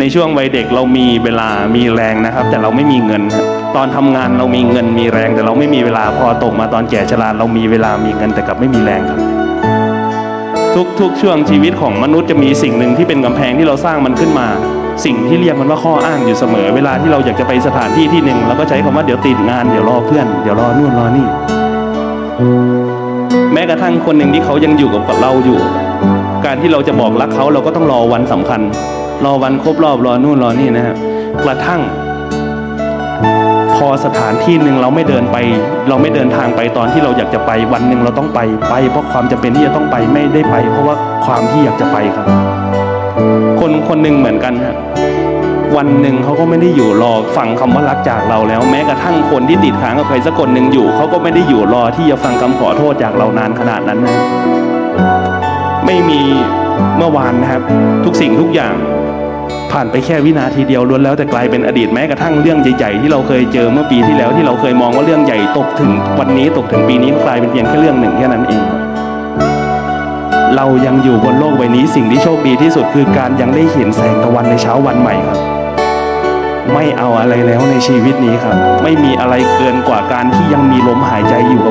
ในช่วงวัยเด็กเรามีเวลามีแรงนะครับ แต่เราไม่มีเงิน ตอนทำงานเรามีเงินมีแรง แต่เราไม่มีเวลาพอตกมาตอนแก่ชราเรามีเวลามีเงินแต่กลับไม่มีแรงครับ ทุกทุกช่วงชีวิตของมนุษย์จะมีสิ่งหนึ่งที่เป็นกำแพงที่เราสร้างมันขึ้นมา สิ่งที่เรียกมันว่าข้ออ้างอยู่เสมอ เวลาที่เราอยากจะไปสถานที่ที่หนึ่งเราก็ใช้คำว่าเดี๋ยวติดงานเดี๋ยวรอเพื่อนเดี๋ยวรอนู่นรอนี่ แม้กระทั่งคนหนึ่งที่เขายังอยู่กับเราอยู่ การที่เราจะบอกรักเขาเราก็ต้องรอวันสำคัญ รอวันครบรอบรอนู่นรอนี่นะครับกระทั่ง พอสถานที่หนึ่งเราไม่เดินไป เราไม่เดินทางไปตอนที่เราอยากจะไปวันหนึ่งเราต้องไปไป เพราะความจำเป็นที่จะต้องไปไม่ได้ไป เพราะว่าความที่อยากจะไปครับ คนคนหนึ่งเหมือนกันครับวันหนึ่งเขาก็ไม่ได้อยู่รอฟังคำว่ารักจากเราแล้ว แม้กระทั่งคนที่ติดค้างกับใครสักคนหนึ่งอยู่เขาก็ไม่ได้อยู่รอที่จะฟังคำขอโทษจากเรานานขนาดนั้นนะไม่มีเมื่อวานนะครับ ทุกสิ่งทุกอย่าง ผ่านไปแค่วินาทีเดียวล้วนแล้วแต่กลายเป็นอดีตแม้กระทั่งเรื่องใหญ่ๆที่เราเคยเจอเมื่อปีที่แล้วที่เราเคยมองว่าเรื่องใหญ่ตกถึงวันนี้ตกถึงปีนี้ก็กลายเป็นเพียงแค่เรื่องหนึ่งแค่นั้นเอง เรายังอยู่บนโลกใบนี้สิ่งที่โชคดีที่สุดคือการยังได้เห็นแสงตะวันในเช้าวันใหม่ครับไม่เอาอะไรแล้วในชีวิตนี้ครับ ไม่มีอะไรเกินกว่าการที่ยังมีลมหายใจอยู่กับ